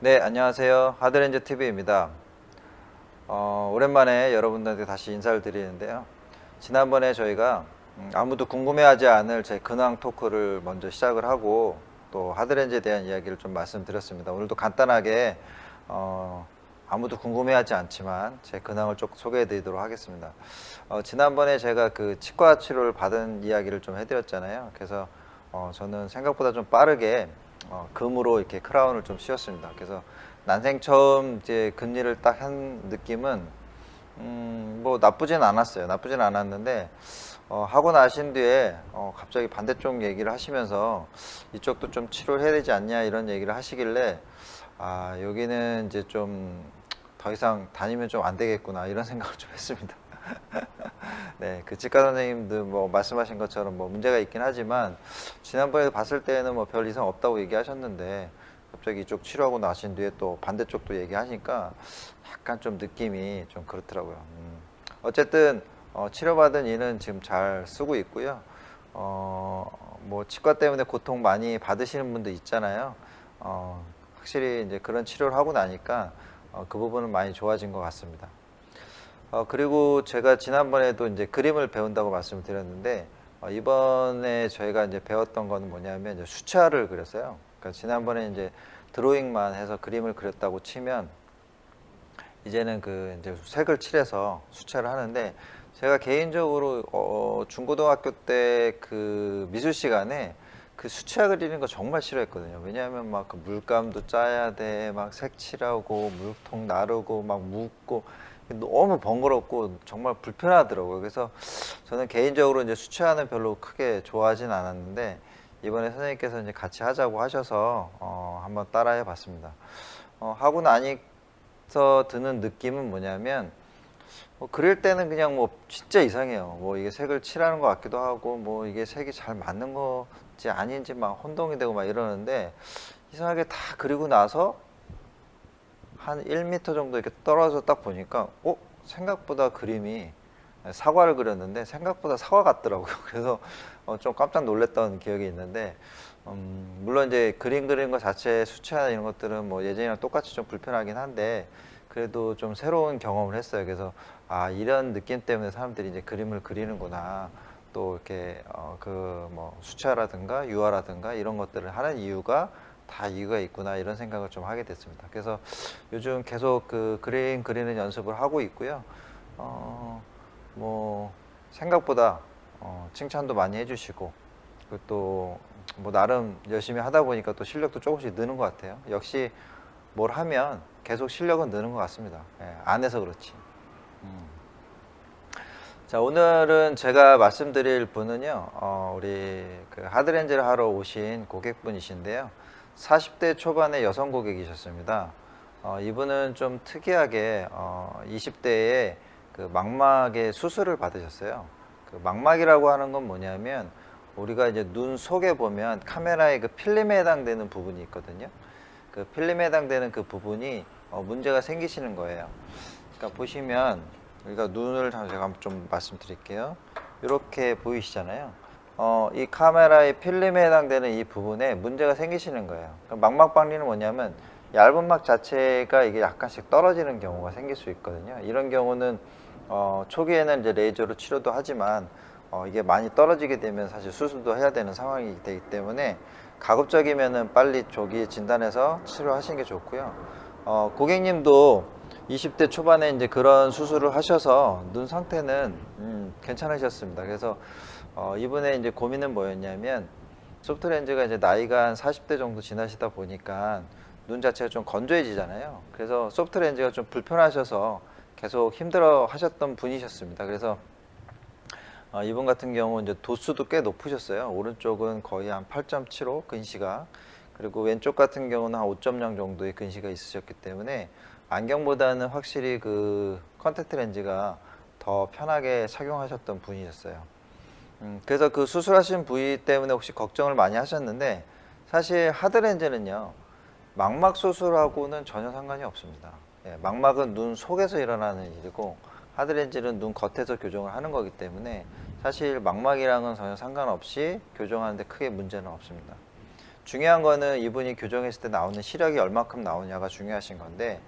네, 안녕하세요. 하드렌즈 TV입니다. 어, 오랜만에 여러분들한테 다시 인사를 드리는데요. 지난번에 저희가 음, 아무도 궁금해하지 않을 제 근황 토크를 먼저 시작을 하고 또 하드렌즈에 대한 이야기를 좀 말씀드렸습니다. 오늘도 간단하게 어, 아무도 궁금해하지 않지만 제 근황을 좀 소개해 드리도록 하겠습니다. 어, 지난번에 제가 그 치과 치료를 받은 이야기를 좀 해드렸잖아요. 그래서 어, 저는 생각보다 좀 빠르게 어, 금으로 이렇게 크라운을 좀 씌웠습니다. 그래서 난생 처음 이제 금리를 딱 한 느낌은 음, 뭐 나쁘진 않았어요. 나쁘진 않았는데 어, 하고 나신 뒤에 어, 갑자기 반대쪽 얘기를 하시면서 이쪽도 좀 치료를 해야 되지 않냐 이런 얘기를 하시길래 아 여기는 이제 좀 더 이상 다니면 좀 안 되겠구나 이런 생각을 좀 했습니다. 네, 그 치과 선생님도 뭐 말씀하신 것처럼 뭐 문제가 있긴 하지만 지난번에 봤을 때는 뭐 별 이상 없다고 얘기하셨는데 갑자기 이쪽 치료하고 나신 뒤에 또 반대쪽도 얘기하니까 약간 좀 느낌이 좀 그렇더라고요. 음. 어쨌든 어, 치료받은 이는 지금 잘 쓰고 있고요. 어, 뭐 치과 때문에 고통 많이 받으시는 분도 있잖아요. 어, 확실히 이제 그런 치료를 하고 나니까 어, 그 부분은 많이 좋아진 것 같습니다. 어, 그리고 제가 지난번에도 이제 그림을 배운다고 말씀을 드렸는데, 어, 이번에 저희가 이제 배웠던 거는 뭐냐면 이제 수차를 그렸어요. 그러니까 지난번에 이제 드로잉만 해서 그림을 그렸다고 치면, 이제는 그 이제 색을 칠해서 수차를 하는데, 제가 개인적으로 어, 중고등학교 때 그 미술 시간에 그 수채화 그리는 거 정말 싫어했거든요. 왜냐하면 막 그 물감도 짜야 돼, 막 색칠하고 물통 나르고 막 묻고 너무 번거롭고 정말 불편하더라고요. 그래서 저는 개인적으로 이제 수채화는 별로 크게 좋아하진 않았는데 이번에 선생님께서 이제 같이 하자고 하셔서 어, 한번 따라해 봤습니다. 어, 하고 나니서 드는 느낌은 뭐냐면 뭐 그릴 때는 그냥 뭐 진짜 이상해요. 뭐 이게 색을 칠하는 것 같기도 하고 뭐 이게 색이 잘 맞는 건지 아닌지 막 혼동이 되고 막 이러는데 이상하게 다 그리고 나서 한 1m 정도 이렇게 떨어져 딱 보니까 어 생각보다 그림이 사과를 그렸는데 생각보다 사과 같더라고요. 그래서 어, 좀 깜짝 놀랐던 기억이 있는데 음, 물론 이제 그림 그리는 것 자체 수채화 이런 것들은 뭐 예전이랑 똑같이 좀 불편하긴 한데 그래도 좀 새로운 경험을 했어요. 그래서 아 이런 느낌 때문에 사람들이 이제 그림을 그리는구나. 또 이렇게 어, 그뭐 수채화라든가 유화라든가 이런 것들을 하는 이유가 다 이유가 있구나 이런 생각을 좀 하게 됐습니다. 그래서 요즘 계속 그 그림 그리는 연습을 하고 있고요. 어, 뭐 생각보다 어, 칭찬도 많이 해주시고 그리고 또 뭐 나름 열심히 하다 보니까 또 실력도 조금씩 느는 것 같아요. 역시 뭘 하면 계속 실력은 느는 것 같습니다. 예, 안 해서 그렇지. 음. 자 오늘은 제가 말씀드릴 분은요 어, 우리 그 하드렌즈를 하러 오신 고객분이신데요 40대 초반의 여성 고객이셨습니다 어, 이분은 좀 특이하게 어, 20대에 그 망막의 수술을 받으셨어요 그 망막이라고 하는 건 뭐냐면 우리가 이제 눈 속에 보면 카메라의 그 필름에 해당되는 부분이 있거든요 그 필름에 해당되는 그 부분이 어, 문제가 생기시는 거예요 그러니까 보시면 우리가 눈을 제가 좀 말씀드릴게요. 이렇게 보이시잖아요. 어, 이 카메라의 필름에 해당되는 이 부분에 문제가 생기시는 거예요. 망막박리는 뭐냐면 얇은 막 자체가 이게 약간씩 떨어지는 경우가 생길 수 있거든요. 이런 경우는 어, 초기에는 이제 레이저로 치료도 하지만 어, 이게 많이 떨어지게 되면 사실 수술도 해야 되는 상황이 되기 때문에 가급적이면은 빨리 조기 진단해서 치료하시는 게 좋고요. 어, 고객님도 20대 초반에 이제 그런 수술을 하셔서 눈 상태는 음, 괜찮으셨습니다. 그래서 어, 이번에 이제 고민은 뭐였냐면 소프트 렌즈가 이제 나이가 한 40대 정도 지나시다 보니까 눈 자체가 좀 건조해지잖아요. 그래서 소프트 렌즈가 좀 불편하셔서 계속 힘들어 하셨던 분이셨습니다. 그래서 어, 이분 같은 경우 이제 도수도 꽤 높으셨어요. 오른쪽은 거의 한 8.75 근시가 그리고 왼쪽 같은 경우는 한 5.0 정도의 근시가 있으셨기 때문에 안경보다는 확실히 그 컨택트 렌즈가 더 편하게 착용하셨던 분이셨어요. 음, 그래서 그 수술하신 부위 때문에 혹시 걱정을 많이 하셨는데 사실 하드 렌즈는요 망막 수술하고는 전혀 상관이 없습니다. 예, 망막은 눈 속에서 일어나는 일이고 하드 렌즈는 눈 겉에서 교정을 하는 거기 때문에 사실 망막이랑은 전혀 상관없이 교정하는데 크게 문제는 없습니다. 중요한 거는 이분이 교정했을 때 나오는 시력이 얼마큼 나오냐가 중요하신 건데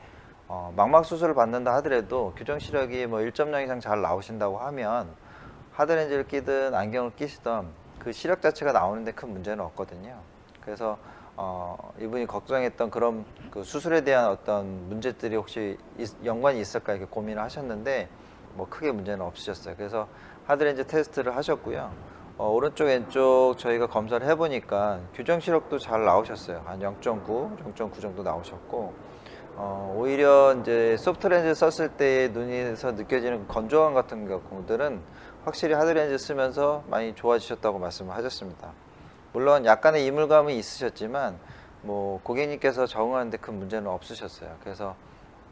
어, 망막 수술을 받는다 하더라도 교정 시력이 뭐 1.0 이상 잘 나오신다고 하면 하드렌즈를 끼든 안경을 끼시던 그 시력 자체가 나오는데 큰 문제는 없거든요. 그래서 어, 이분이 걱정했던 그런 그 수술에 대한 어떤 문제들이 혹시 있- 연관이 있을까 이렇게 고민을 하셨는데 뭐 크게 문제는 없으셨어요. 그래서 하드렌즈 테스트를 하셨고요. 어, 오른쪽 왼쪽 저희가 검사를 해보니까 규정 시력도 잘 나오셨어요. 한 0.9, 0.9 정도 나오셨고 어, 오히려 이제 소프트 렌즈 썼을 때 눈에서 느껴지는 건조함 같은 경우들은 확실히 하드 렌즈 쓰면서 많이 좋아지셨다고 말씀을 하셨습니다. 물론 약간의 이물감은 있으셨지만 뭐 고객님께서 적응하는데 큰 문제는 없으셨어요. 그래서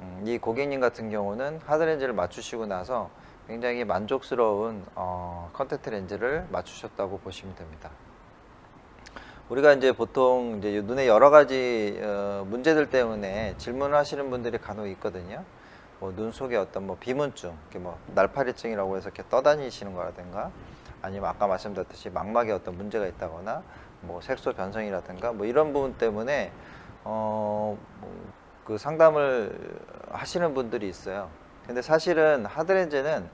음, 이 고객님 같은 경우는 하드 렌즈를 맞추시고 나서 굉장히 만족스러운 어, 컨택트 렌즈를 맞추셨다고 보시면 됩니다. 우리가 이제 보통 이제 눈에 여러 가지 어, 문제들 때문에 질문을 하시는 분들이 간혹 있거든요. 뭐 눈 속에 어떤 뭐 비문증, 이렇게 뭐 날파리증이라고 해서 이렇게 떠다니시는 거라든가, 아니면 아까 말씀드렸듯이 망막에 어떤 문제가 있다거나, 뭐 색소 변성이라든가, 뭐 이런 부분 때문에 어 그 상담을 하시는 분들이 있어요. 근데 사실은 하드렌즈는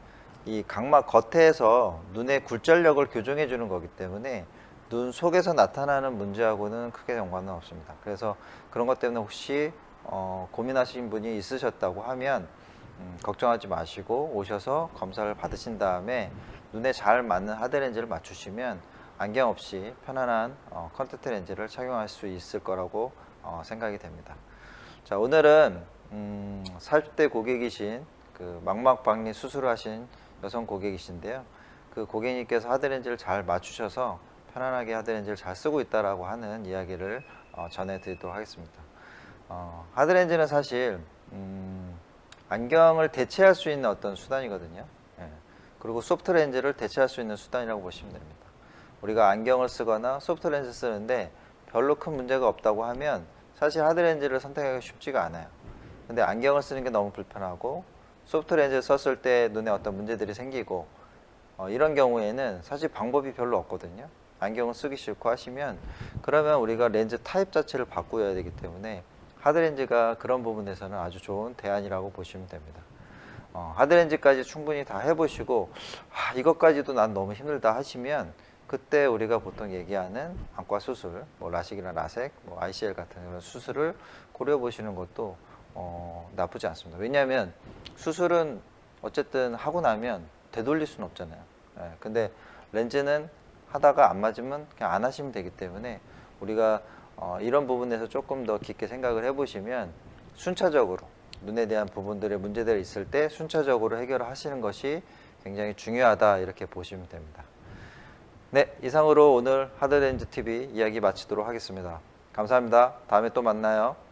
이 각막 겉에서 눈의 굴절력을 교정해 주는 거기 때문에 눈 속에서 나타나는 문제하고는 크게 연관은 없습니다. 그래서 그런 것 때문에 혹시 어, 고민하신 분이 있으셨다고 하면 음, 걱정하지 마시고 오셔서 검사를 받으신 다음에 눈에 잘 맞는 하드렌즈를 맞추시면 안경 없이 편안한 어, 컨택트 렌즈를 착용할 수 있을 거라고 어, 생각이 됩니다. 자 오늘은 음, 40대 고객이신 그 망막 박리 수술을 하신 여성 고객이신데요. 그 고객님께서 하드렌즈를 잘 맞추셔서 편안하게 하드렌즈를 잘 쓰고 있다라고 하는 이야기를 어, 전해드리도록 하겠습니다. 어, 하드렌즈는 사실 음, 안경을 대체할 수 있는 어떤 수단이거든요. 예. 그리고 소프트 렌즈를 대체할 수 있는 수단이라고 보시면 됩니다. 우리가 안경을 쓰거나 소프트 렌즈 쓰는데 별로 큰 문제가 없다고 하면 사실 하드렌즈를 선택하기 쉽지가 않아요. 근데 안경을 쓰는 게 너무 불편하고 소프트 렌즈 썼을 때 눈에 어떤 문제들이 생기고 어, 이런 경우에는 사실 방법이 별로 없거든요. 안경을 쓰기 싫고 하시면 그러면 우리가 렌즈 타입 자체를 바꾸어야 되기 때문에 하드렌즈가 그런 부분에서는 아주 좋은 대안이라고 보시면 됩니다. 어, 하드렌즈까지 충분히 다 해보시고 아, 이것까지도 난 너무 힘들다 하시면 그때 우리가 보통 얘기하는 안과 수술, 뭐 라식이나 라섹, 뭐 ICL 같은 그런 수술을 고려 보시는 것도 어, 나쁘지 않습니다. 왜냐하면 수술은 어쨌든 하고 나면 되돌릴 수는 없잖아요. 예, 근데 렌즈는 하다가 안 맞으면 그냥 안 하시면 되기 때문에 우리가 어, 이런 부분에서 조금 더 깊게 생각을 해보시면 순차적으로 눈에 대한 부분들의 문제들이 있을 때 순차적으로 해결을 하시는 것이 굉장히 중요하다 이렇게 보시면 됩니다. 네, 이상으로 오늘 하드렌즈 TV 이야기 마치도록 하겠습니다. 감사합니다. 다음에 또 만나요.